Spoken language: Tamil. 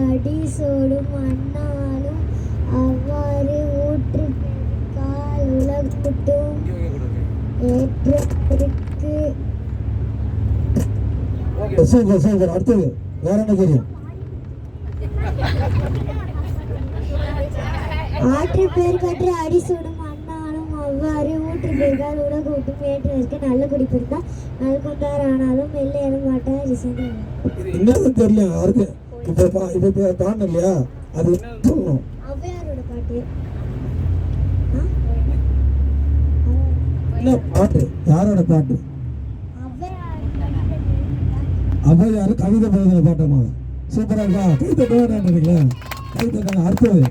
அடிசோடும் அண்ணாலும் அவ்வாறு ஊற்று கால் உலகட்டும். ஏற்றத்திற்கு சூப்பர் சூப்பர். அடுத்தது ஆற்று பெருக்கற்று அடி சோடும் ஊற்று பெருக்கால் உலக விட்டும் ஏற்றதற்கு நல்ல குடிப்பிருந்தா நல்குந்தார் ஆனாலும் மெல்ல எழ மாட்டார் ரிசந்து இது என்னன்னு தெரியல யாருக்கு? இப்போ பா- இப்போ பாடணும் இல்லையா? அது சொல்லணும் ஔவையாரோட பாட்டு? என்ன பாட்டு? யாரோட பாட்டு? ஔவையார் கவிதை போகிற பாட்டமா? சூப்பரா இருக்கா? கை தட்டுவாங்க நினைக்கிறேன் கை தட்டாங்க அடுத்தது